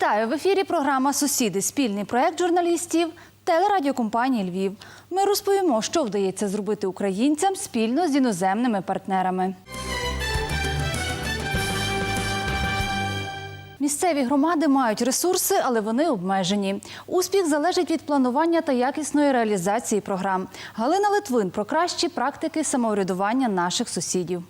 Вітаю в ефірі. Програма Сусіди. Спільний проект журналістів телерадіокомпанії Львів. Ми розповімо, що вдається зробити українцям спільно з іноземними партнерами. Місцеві громади мають ресурси, але вони обмежені. Успіх залежить від планування та якісної реалізації програм. Галина Литвин про кращі практики самоврядування наших сусідів.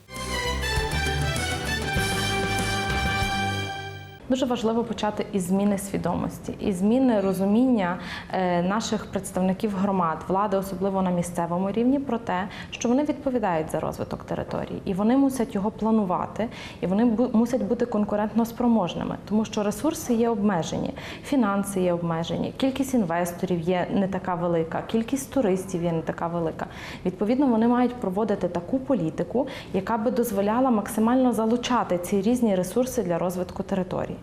Дуже важливо почати із зміни свідомості, із зміни розуміння е, наших представників громад, влади, особливо на місцевому рівні, про те, що вони відповідають за розвиток території, і вони мусять його планувати, і вони мусять бути конкурентно спроможними, тому що ресурси є обмежені, фінанси є обмежені, кількість інвесторів є не така велика, кількість туристів є не така велика. Відповідно, вони мають проводити таку політику, яка би дозволяла максимально залучати ці різні ресурси для розвитку території.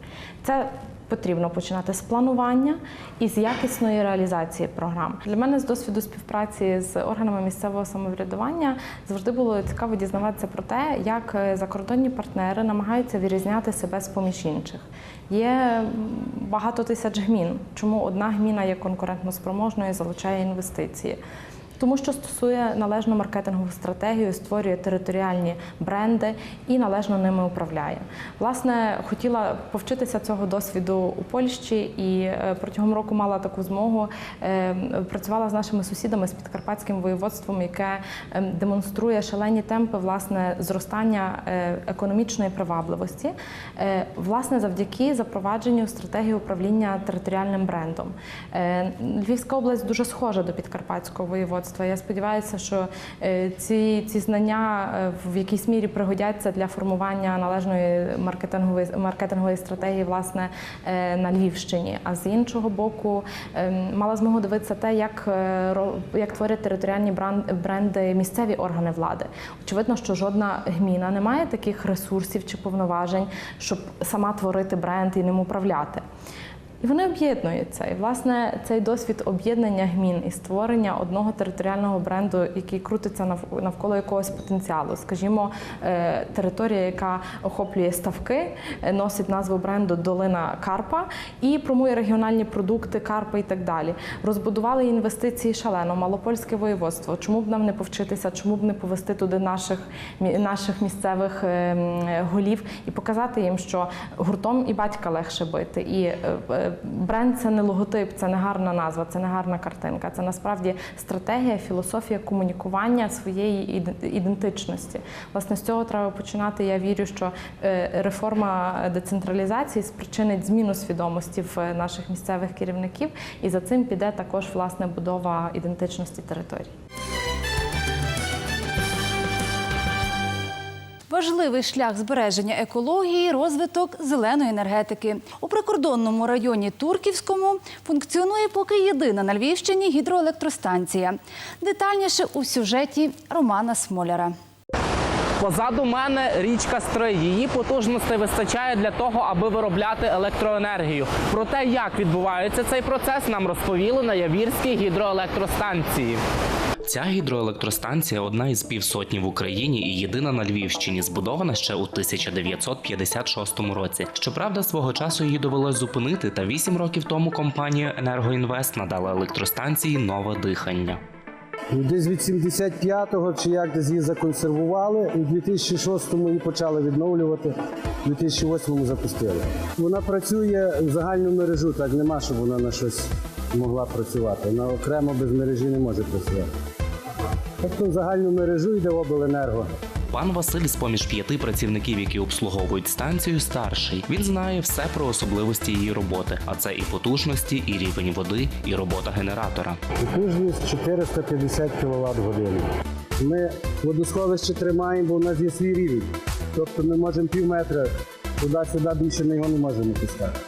Це потрібно починати з планування і з якісної реалізації програм. Для мене з досвіду співпраці з органами місцевого самоврядування завжди було цікаво дізнаватися про те, як е, закордонні партнери намагаються вирізняти себе з поміж інших. Є багато тисяч гмін. Чому одна гміна є конкурентно спроможною і залучає інвестиції? Тому що стосує належну маркетингову стратегію, створює територіальні бренди і належно ними управляє. Власне, хотіла повчитися цього досвіду у Польщі і е, протягом року мала таку змогу. е, Працювала з нашими сусідами з підкарпатським воєводством, яке е, демонструє шалені темпи власне зростання е, економічної привабливості, власне, завдяки запровадженню стратегії управління територіальним брендом. Львівська область дуже схожа до підкарпатського воєводства. Я сподіваюся, що е, ці, ці знання е, в якійсь мірі пригодяться для формування належної маркетингової маркетингової стратегії власне е, на Львівщині. А з іншого боку, е, мала змогу дивитися те, як, як творять територіальні бренди місцеві органи влади. Очевидно, що жодна гміна не має таких ресурсів чи повноважень, щоб сама творити бренд і ним управляти. І вони об'єднуються. І власне цей досвід об'єднання гмін і створення одного територіального бренду, який крутиться нав- навколо якогось потенціалу. Скажімо, е, територія, яка охоплює ставки, е, носить назву бренду Долина Карпа і промує регіональні продукти Карпа і так далі. Розбудували інвестиції шалено, малопольське воєводство. Чому б нам не повчитися, чому б не повести туди наших, наших місцевих е, голів і показати їм, що гуртом і батька легше бити. І е, бренд це не логотип, це не гарна назва, це не гарна картинка. Це насправді стратегія, філософія комунікування своєї ідентичності. Власне, з цього треба починати. Я вірю, що е, реформа децентралізації спричинить зміну свідомості в наших місцевих керівників, і за цим піде також власне будова ідентичності територій. Важливий шлях збереження екології, розвиток зеленої енергетики. У прикордонному районі Турківському функціонує поки єдина на Львівщині гідроелектростанція. Детальніше у сюжеті Романа Смоляра. Позаду мене річка Стрий. Її потужностей вистачає для того, аби виробляти електроенергію. Про те, як відбувається цей процес, нам розповіли на Явірській гідроелектростанції. Ця гідроелектростанція одна із півсотні в Україні і єдина на Львівщині, збудована ще у 1956 році. Щоправда, свого часу її довелось зупинити, та 8 років тому компанія Енергоінвест надала електростанції нове дихання. Ну, Десь від 75-го чи як десь її законсервували, в 2006-му її почали відновлювати, в 2008-му запустили. Вона працює в загальну мережу, так нема, щоб вона на щось могла працювати. Вона окремо без мережі не може працювати. Тобто в загальну мережу йде обленерго. Пан Василь з поміж п'яти працівників, які обслуговують станцію, старший. Він знає все про особливості її роботи, а це і потужності, і рівень води, і робота генератора. Потужність 450 кВт години. Ми водосховище тримаємо, бо у нас є свій рівень. Тобто ми можемо пів метра туди-сюди більше ми його не можемо пускати.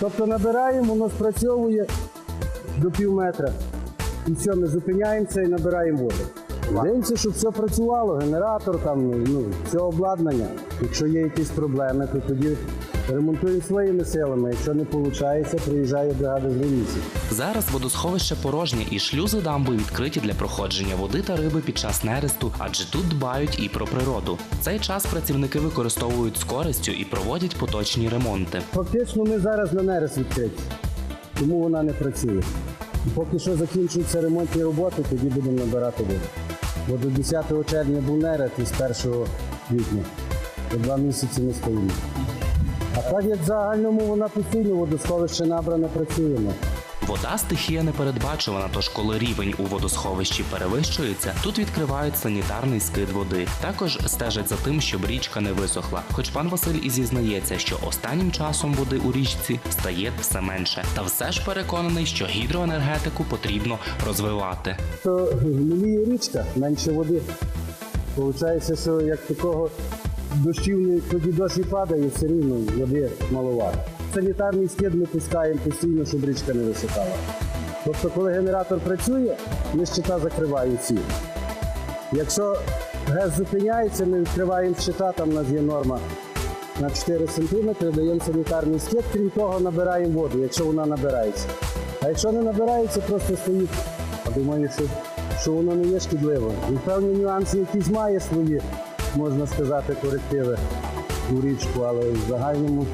Тобто набираємо, воно спрацьовує до пів метра. І все, ми зупиняємося і набираємо воду. Дивимося, щоб все працювало, генератор, там, ну, все обладнання. Якщо є якісь проблеми, то тоді Ремонтуємо своїми силами. Якщо не виходить, приїжджає бригада з Венісі. Зараз водосховище порожнє і шлюзи дамби відкриті для проходження води та риби під час нересту, адже тут дбають і про природу. Цей час працівники використовують з користю і проводять поточні ремонти. Фактично ми зараз на нерест відкриті, тому вона не працює. Поки що закінчуються ремонтні роботи, тоді будемо набирати воду. Бо до 10 червня був нерест і з 1 квітня. До два місяці ми стоїмо. А так як в загальному вона постійно водосховище набране працюємо. Вода стихія непередбачувана, тож коли рівень у водосховищі перевищується, тут відкривають санітарний скид води. Також стежать за тим, щоб річка не висохла. Хоч пан Василь і зізнається, що останнім часом води у річці стає все менше, та все ж переконаний, що гідроенергетику потрібно розвивати. То міліє річка, менше води. Получається, що як такого дощів тоді дощ і падає, все рівно води маловато. Санітарний скид ми пускаємо постійно, щоб річка не висихала. Тобто, коли генератор працює, ми щита закриваємо всі. Якщо газ зупиняється, ми відкриваємо щита, там у нас є норма на 4 см, даємо санітарний скид, крім того, набираємо воду, якщо вона набирається. А якщо не набирається, просто стоїть. А думаю, що, що воно не є шкідливо. І певні нюанси якісь має свої, можна сказати, корективи у річку, але в загальному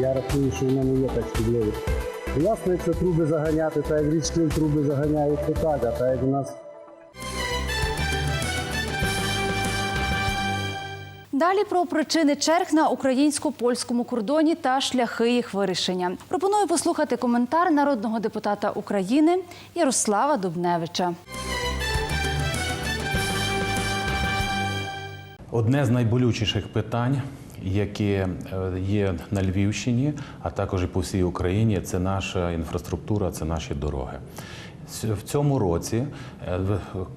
я рахую, що воно не є так шкідливо. Власне, якщо труби заганяти, так як річки труби заганяють, то так, а так як у нас Далі про причини черг на українсько-польському кордоні та шляхи їх вирішення. Пропоную послухати коментар народного депутата України Ярослава Дубневича. Одне з найболючіших питань, які е, є на Львівщині, а також і по всій Україні, це наша інфраструктура, це наші дороги. В цьому році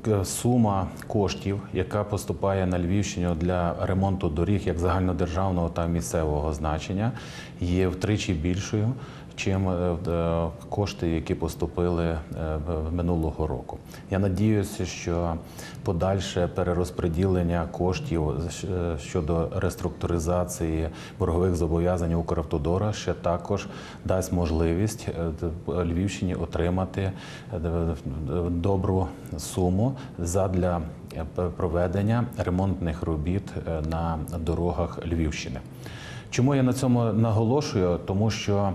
е, сума коштів, яка поступає на Львівщину для ремонту доріг як загальнодержавного та місцевого значення, є втричі більшою, чим е, е, кошти, які поступили е, минулого року. Я надіюся, що подальше перерозподілення коштів щодо реструктуризації боргових зобов'язань Укравтодора ще також дасть можливість Львівщині отримати добру суму задля проведення ремонтних робіт на дорогах Львівщини. Чому я на цьому наголошую? Тому що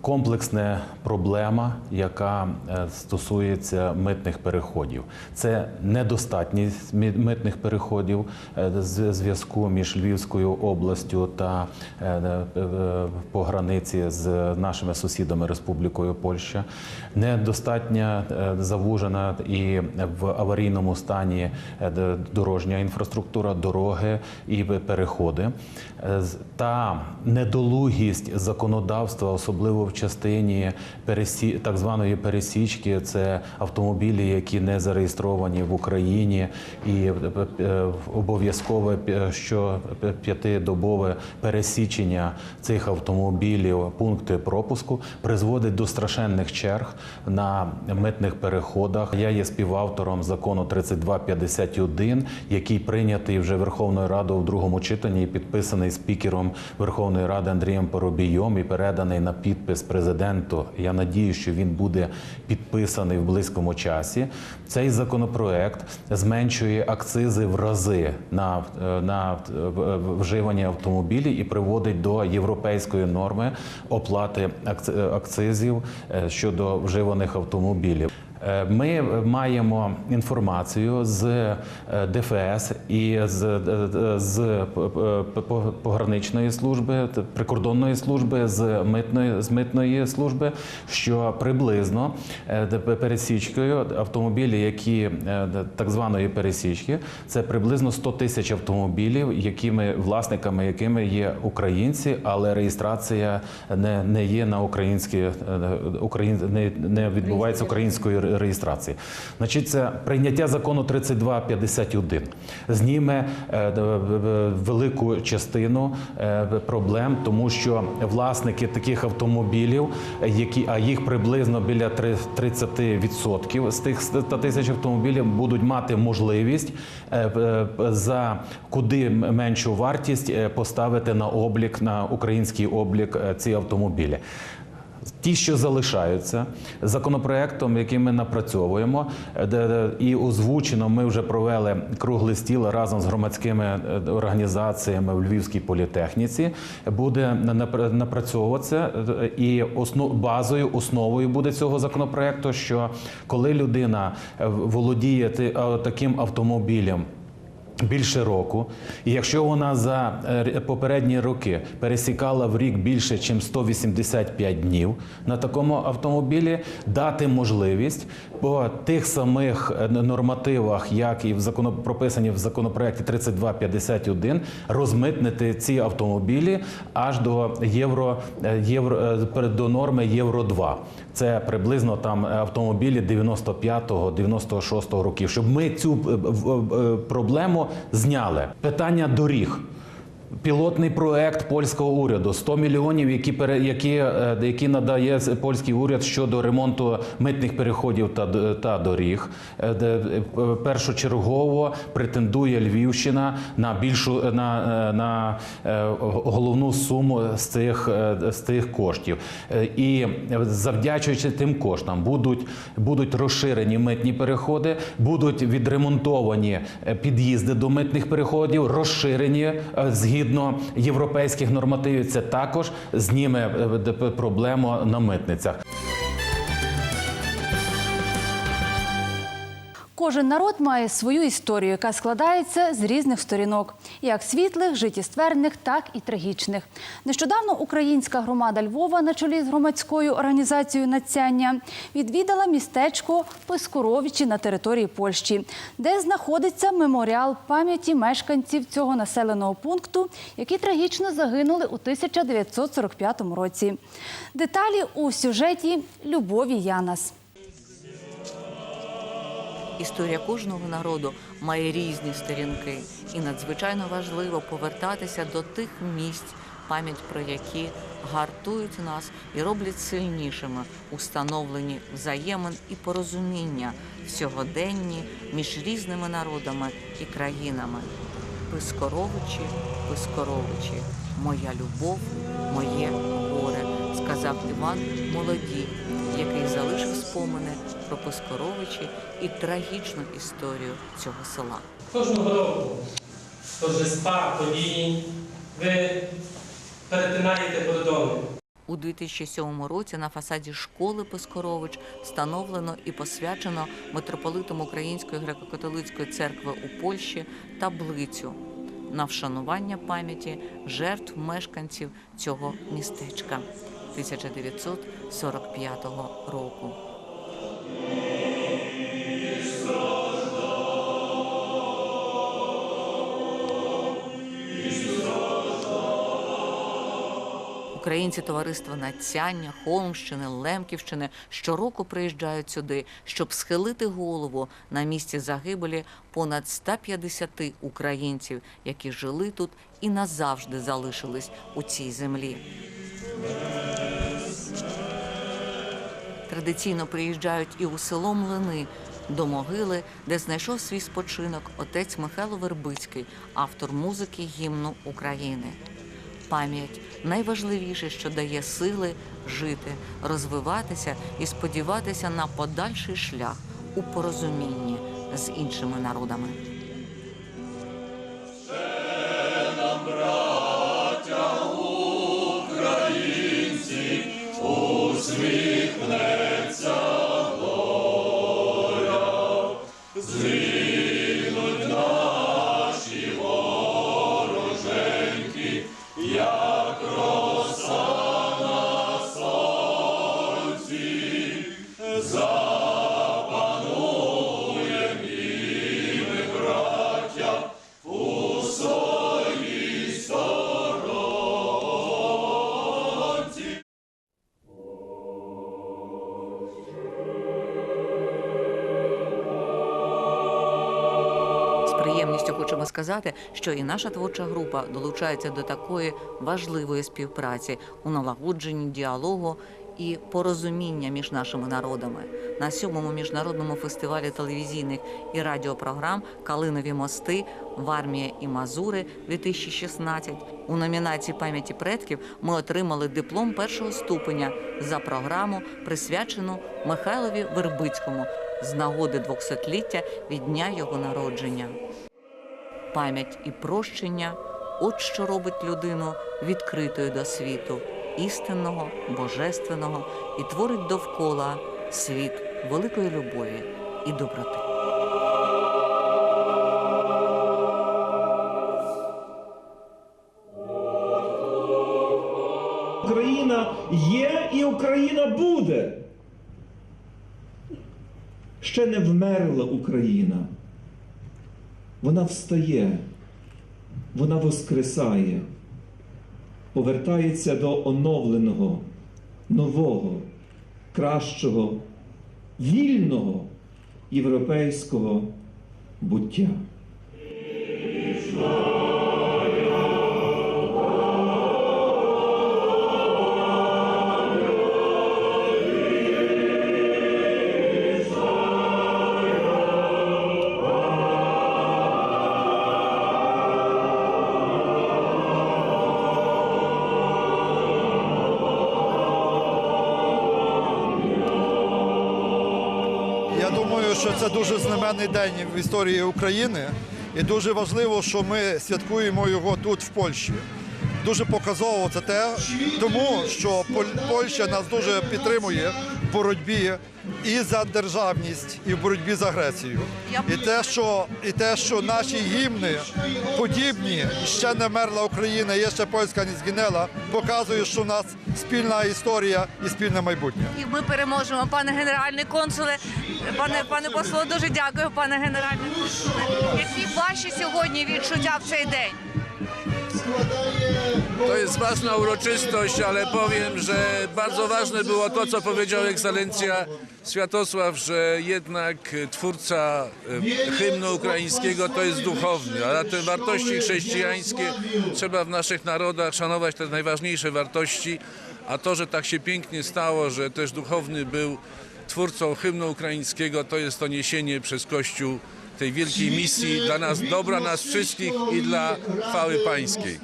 комплексна проблема, яка е, стосується митних переходів, це недостатність митних переходів е, зв'язку між Львівською областю та е, е, е, по границі з нашими сусідами Республікою Польща, недостатня е, завужена і в аварійному стані е, дорожня інфраструктура, дороги і переходи. Е, Та недолугість законодавства, особливо в частині пересі... так званої пересічки, це автомобілі, які не зареєстровані в Україні, і е, е, обов'язкове що п'ятидобове пересічення цих автомобілів, пункти пропуску призводить до страшенних черг на митних переходах. Я є співавтором закону 3251, який прийнятий вже Верховною Радою в другому читанні і підписаний спікером Верховної Ради Андрієм Поробійом і переданий на підпис президенту. Я надію, що він буде підписаний в близькому часі. Цей законопроект зменшує акцизи в рази на, е, на е, в- вживані автомобілі і приводить до європейської норми оплати е, акцизів е, щодо вживаних автомобілів. Е, Ми маємо інформацію з е, ДФС і з, е, з пограничної служби, прикордонної служби, з митної з митної служби, що приблизно пересічкою автомобілі, які так званої пересічки, це приблизно 100 тисяч автомобілів, якими власниками якими є українці, але реєстрація не, не є на українські україн, не, не відбувається українською реєстрації. Значить, це прийняття закону 3251 зніме е, в- в- велику частину е, проблем, тому що власники таких автомобілів, е, які а їх приблизно біля три- 30% з тих 100 тисяч автомобілів будуть мати можливість е, е, за куди меншу вартість е, поставити на облік на український облік е, ці автомобілі. Ті, що залишаються законопроектом, який ми напрацьовуємо, е, де- і озвучено, ми вже провели круглий стіл разом з громадськими е, організаціями в Львівській політехніці. Буде на- напрацьовуватися е, і основ, базою, основою буде цього законопроекту, що коли людина володіє таким автомобілем. Більше року, і якщо вона за е, попередні роки пересікала в рік більше, ніж 185 днів на такому автомобілі, дати можливість по тих самих е, нормативах, як і в законо прописані в законопроекті 3251, розмитнити ці автомобілі аж до євро, е, євро до норми Євро 2. Це приблизно там автомобілі 95-го, 96-го років, щоб ми цю проблему зняли. Питання доріг. Пілотний проект польського уряду 100 мільйонів, які які, е, які надає польський уряд щодо ремонту митних переходів та та доріг. Е, де, е, Першочергово претендує Львівщина на більшу на, на головну суму з цих з цих коштів. І завдячуючи тим коштам будуть будуть розширені митні переходи, будуть відремонтовані під'їзди до митних переходів, розширені е, згідно європейських нормативів. Це також зніме е, проблему на митницях. Кожен народ має свою історію, яка складається з різних сторінок, як світлих, життєстверних, так і трагічних. Нещодавно українська громада Львова на чолі з громадською організацією «Нацяння» відвідала містечко Пискоровичі на території Польщі, де знаходиться меморіал пам'яті мешканців цього населеного пункту, які трагічно загинули у 1945 році. Деталі у сюжеті Любові Янас. Історія кожного народу має різні сторінки, і надзвичайно важливо повертатися до тих місць, пам'ять про які гартують нас і роблять сильнішими у становленні взаємин і порозуміння сьогоденні між різними народами і країнами. Пискоровичі, Пискоровичі, моя любов, моє горе, сказав Іван Молодій, який залишив спомини про Пискоровичі і трагічну історію цього села. Кожного року торжества, події ви перетинаєте кордони. У 2007 році на фасаді школи Пискорович встановлено і посвячено митрополитом Української греко-католицької церкви у Польщі таблицю на вшанування пам'яті жертв мешканців цього містечка 1945 року. Українці товариства Нацяння, Холмщини, Лемківщини щороку приїжджають сюди, щоб схилити голову на місці загибелі понад 150 українців, які жили тут і назавжди залишились у цій землі. Традиційно приїжджають і у село Млини до могили, де знайшов свій спочинок отець Михайло Вербицький, автор музики гімну України. Пам'ять найважливіше, що дає сили жити, розвиватися і сподіватися на подальший шлях у порозумінні з іншими народами. Приємністю хочемо сказати, що і наша творча група долучається до такої важливої співпраці у налагодженні діалогу і порозуміння між нашими народами на сьомому міжнародному фестивалі телевізійних і радіопрограм Калинові мости Вармія і Мазури 2016 у номінації пам'яті предків ми отримали диплом першого ступеня за програму, присвячену Михайлові Вербицькому з нагоди 200-ліття від дня його народження. Пам'ять і прощення от що робить людину відкритою до світу, істинного, божественного і творить довкола світ великої любові і доброти. Україна є і Україна буде. Ще не вмерла Україна. Вона встає, вона воскресає, повертається до оновленого, нового, кращого, вільного європейського буття. Що це дуже знаменний день в історії України, і дуже важливо, що ми святкуємо його тут, в Польщі. Дуже показово це те, тому що Польща нас дуже підтримує в боротьбі і за державність, і в боротьбі з агресією. І те, що, і те, що наші гімни подібні, ще не мерла Україна, є ще польська не згинела, показує, що в нас спільна історія і спільне майбутнє. І ми переможемо, пане генеральний консуле, пане пане посло, дуже дякую, пане генеральний консуле. Які ваші сьогодні відчуття в цей deń? To jest ważna uroczystość, ale powiem, że bardzo ważne było to, co powiedział ekscelencja Światosław, że jednak twórca hymnu ukraińskiego to jest duchowny, a te wartości chrześcijańskie trzeba w naszych narodach szanować te najważniejsze wartości, a to, że tak się pięknie stało, że też duchowny był twórcą hymnu ukraińskiego, to jest to niesienie przez Kościół tej wielkiej misji dla nas, dobra nas wszystkich i dla chwały pańskiej.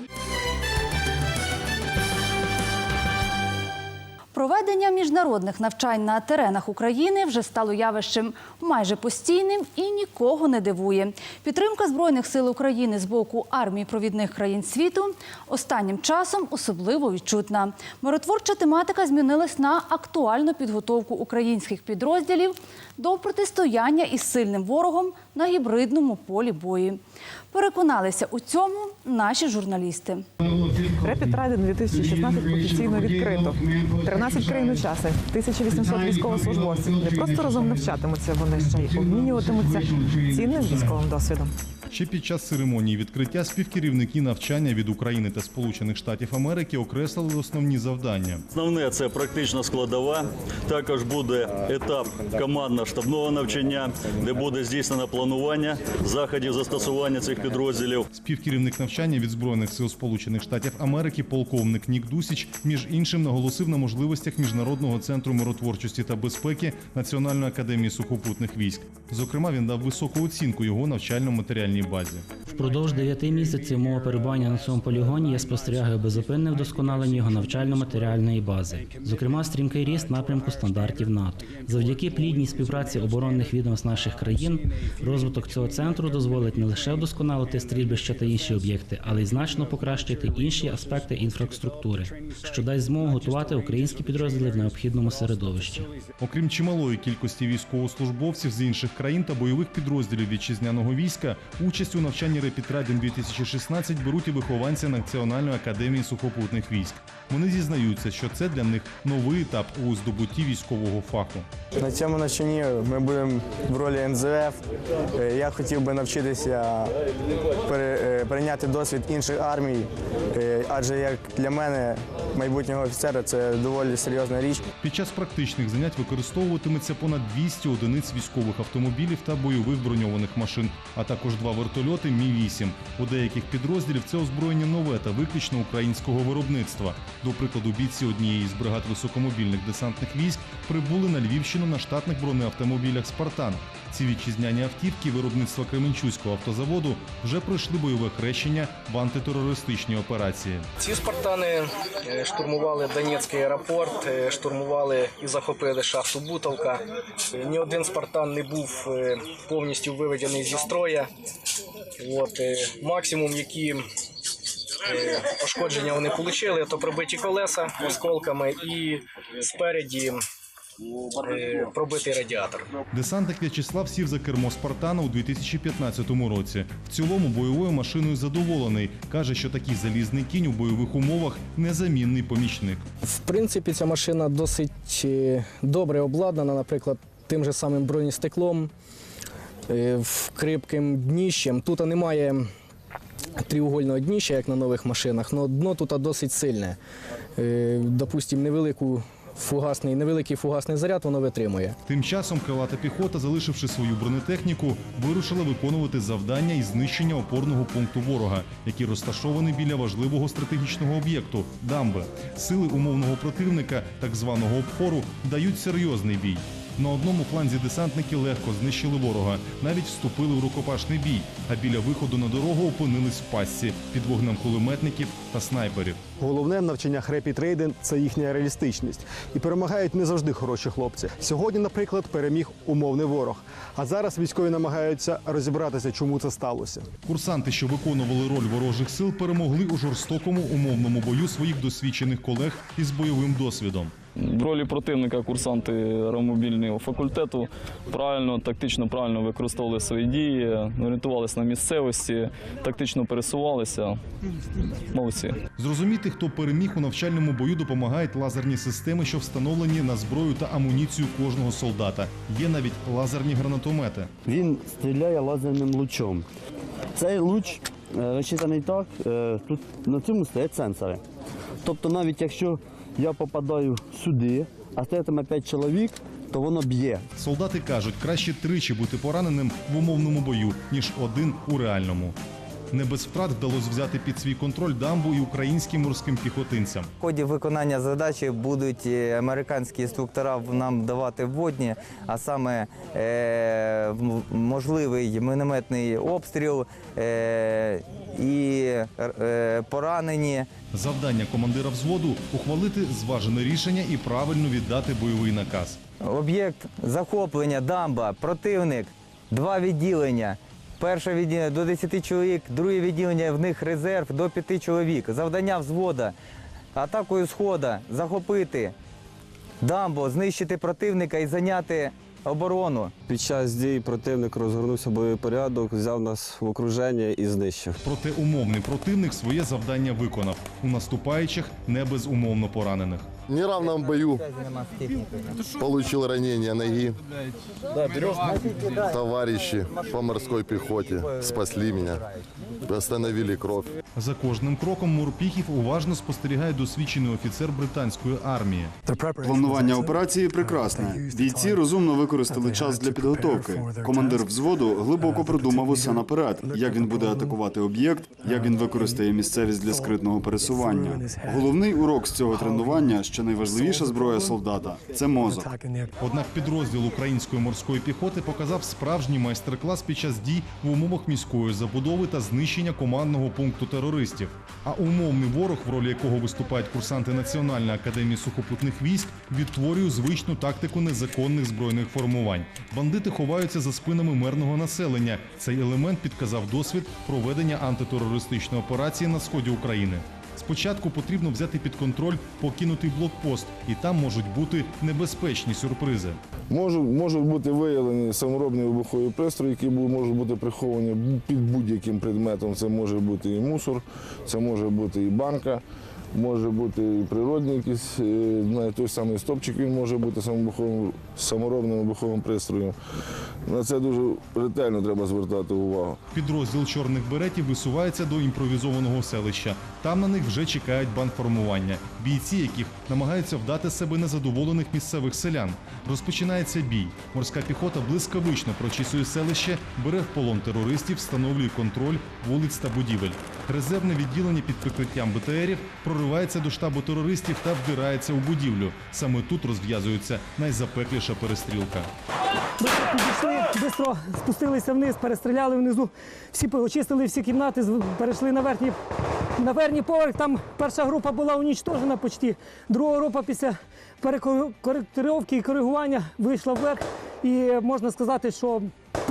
Проведення міжнародних навчань на теренах України вже стало явищем майже постійним і нікого не дивує. Підтримка збройних сил України з боку армії провідних країн світу останнім часом особливо відчутна. Миротворча тематика змінилась на актуальну підготовку українських підрозділів до протистояння із сильним ворогом на гібридному полі бою. Переконалися у цьому наші журналісти. Репід Райден 2016 офіційно відкрито. 13 країн-учасниць, 1800 військовослужбовців. Не просто разом навчатимуться, вони ще й обмінюватимуться цінним військовим досвідом. Ще під час церемонії відкриття співкерівники навчання від України та Сполучених Штатів Америки окреслили основні завдання. Основне це практична складова. Також буде етап командно-штабного навчання, де буде здійснено планування заходів застосування цих підрозділів. Співкерівник навчання від збройних сил Сполучених Штатів Америки, полковник Нік Дусіч, між іншим наголосив на можливостях міжнародного центру миротворчості та безпеки Національної академії сухопутних військ. Зокрема, він дав високу оцінку його навчально-матеріальній базі. Впродовж дев'яти місяців мого перебування на цьому полігоні я спостерігаю безупинне вдосконалення його навчально-матеріальної бази, зокрема стрімкий ріст напрямку стандартів НАТО. Завдяки плідній співпраці оборонних відомств наших країн, розвиток цього центру дозволить не лише вдосконалити стрільбища та інші об'єкти, але й значно покращити інші аспекти інфраструктури, що дасть змогу готувати українські підрозділи в необхідному середовищі. Окрім чималої кількості військовослужбовців з інших країн та бойових підрозділів вітчизняного війська, участь у навчанні Rapid Riding 2016 беруть і вихованці Національної академії сухопутних військ. Вони зізнаються, що це для них новий етап у здобутті військового фаху. На цьому навчанні ми будемо в ролі НЗФ. Е, Я хотів би навчитися пере- е, перейняти досвід інших армій, е, адже як для мене майбутнього офіцера це доволі серйозна річ. Під час практичних занять використовуватиметься понад 200 одиниць військових автомобілів та бойових броньованих машин, а також два вертольоти Мі-8. У деяких підрозділів це озброєння нове та виключно українського виробництва. До прикладу, бійці однієї з бригад високомобільних десантних військ прибули на Львівщину на штатних бронеавтомобілях Спартан. Ці вітчизняні автівки виробництва Кременчуського автозаводу вже пройшли бойове хрещення в антитерористичній операції. Ці спартани е, штурмували Донецький аеропорт, е, штурмували і захопили шахту Бутовка. Е, Ні один спартан не був е, повністю виведений зі строя. От, максимум, які пошкодження вони отримали, то пробиті колеса осколками і спереді е, пробитий радіатор. Десантник В'ячеслав сів за кермо Спартана у 2015 році. В цілому бойовою машиною задоволений. каже, що такий залізний кінь у бойових умовах незамінний помічник. В принципі, ця машина досить е, добре обладнана, наприклад, тим же самим бронестеклом, е, вкрипким дніщем. Тут немає тріугольного дніща, як на нових машинах, але дно тут досить сильне. Е, Допустимо, невелику фугасний, невеликий фугасний заряд воно витримує. Тим часом крилата піхота, залишивши свою бронетехніку, вирушила виконувати завдання із знищення опорного пункту ворога, який розташований біля важливого стратегічного об'єкту дамби. Сили умовного противника, так званого обхору, дають серйозний бій. На одному фланзі десантники легко знищили ворога, навіть вступили в рукопашний бій, а біля виходу на дорогу опинились в пастці під вогнем кулеметників та снайперів. Головне в навчаннях Rapid Raiden – це їхня реалістичність. І перемагають не завжди хороші хлопці. Сьогодні, наприклад, переміг умовний ворог. А зараз військові намагаються розібратися, чому це сталося. Курсанти, що виконували роль ворожих сил, перемогли у жорстокому умовному бою своїх досвідчених колег із бойовим досвідом. В ролі противника курсанти аеромобільного факультету правильно, тактично правильно використовували свої дії, орієнтувалися на місцевості, тактично пересувалися. Молодці. Зрозуміти, хто переміг у навчальному бою, допомагають лазерні системи, що встановлені на зброю та амуніцію кожного солдата. Є навіть лазерні гранатомети. Він стріляє лазерним лучом. Цей луч е, розчитаний так, е, тут на цьому стоять сенсори. Тобто навіть якщо я попадаю сюди, а стоятиме 5 чоловік, то воно б'є. Солдати кажуть, краще тричі бути пораненим в умовному бою, ніж один у реальному. Не без втрат вдалося взяти під свій контроль дамбу і українським морським піхотинцям. В ході виконання задачі будуть е, американські інструктора нам давати вводні, а саме е, можливий мінометний обстріл е, і е, поранені. Завдання командира взводу ухвалити зважене рішення і правильно віддати бойовий наказ. Об'єкт захоплення, дамба, противник, два відділення. Перше відділення до 10 чоловік, друге відділення в них резерв до 5 чоловік. Завдання взвода атакою схода захопити дамбу, знищити противника і зайняти оборону. Під час дій противник розгорнувся бойовий порядок, взяв нас в окруження і знищив. Проте умовний противник своє завдання виконав. У наступаючих не безумовно поранених. В неравном бою получил ранение ноги. Товарищи по морской пехоте спасли меня, остановили кровь. За кожним кроком морпіхів уважно спостерігає досвідчений офіцер британської армії. Планування операції прекрасне. Бійці розумно використали час для підготовки. Командир взводу глибоко продумав усе наперед, як він буде атакувати об'єкт, як він використає місцевість для скритного пересування. Головний урок з цього тренування, що найважливіша зброя солдата це мозок. Однак підрозділ української морської піхоти показав справжній майстер-клас під час дій в умовах міської забудови та знищення командного пункту терористів. А умовний ворог, в ролі якого виступають курсанти Національної академії сухопутних військ, відтворює звичну тактику незаконних збройних формувань. Бандити ховаються за спинами мирного населення. Цей елемент підказав досвід проведення антитерористичної операції на сході України. Спочатку потрібно взяти під контроль покинутий блокпост, і там можуть бути небезпечні сюрпризи. Можуть, можуть бути виявлені саморобні вибухові пристрої, які можуть бути приховані під будь-яким предметом. Це може бути і мусор, це може бути і банка. Може бути і природний якийсь, е, той самий стопчик він може бути саморобним вибуховим пристроєм. На це дуже ретельно треба звертати увагу. Підрозділ чорних беретів висувається до імпровізованого селища. Там на них вже чекають бандформування, бійці, яких намагаються вдати себе незадоволених місцевих селян. Розпочинається бій. Морська піхота блискавично прочісує селище, бере в полон терористів, встановлює контроль вулиць та будівель. Резервне відділення під прикриттям БТРів проривається до штабу терористів та вдирається у будівлю. Саме тут розв'язується найзапекліша перестрілка. Підійшли, швидко спустилися вниз, перестріляли внизу. Всі очистили всі кімнати, перейшли на верхній, на верхній поверх. Там перша група була унічтожена почти. Друга група після перекоректировки і коригування вийшла вверх. І можна сказати, що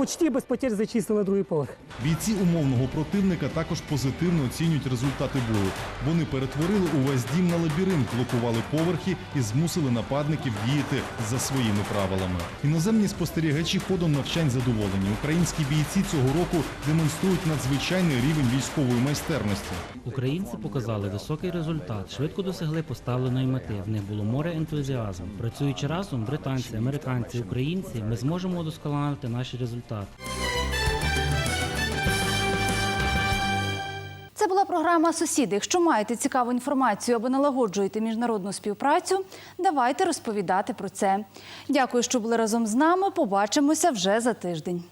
почти без потерь зачистили другий поверх. Бійці умовного противника також позитивно оцінюють результати бою. Вони перетворили увесь дім на лабіринт, блокували поверхи і змусили нападників діяти за своїми правилами. Іноземні спостерігачі ходом навчань задоволені. Українські бійці цього року демонструють надзвичайний рівень військової майстерності. Українці показали високий результат, швидко досягли поставленої мети. В них було море ентузіазму. Працюючи разом, британці, американці, українці, ми зможемо удосконалити наші результати. Це була програма Сусіди. Якщо маєте цікаву інформацію або налагоджуєте міжнародну співпрацю, давайте розповідати про це. Дякую, що були разом з нами. Побачимося вже за тиждень.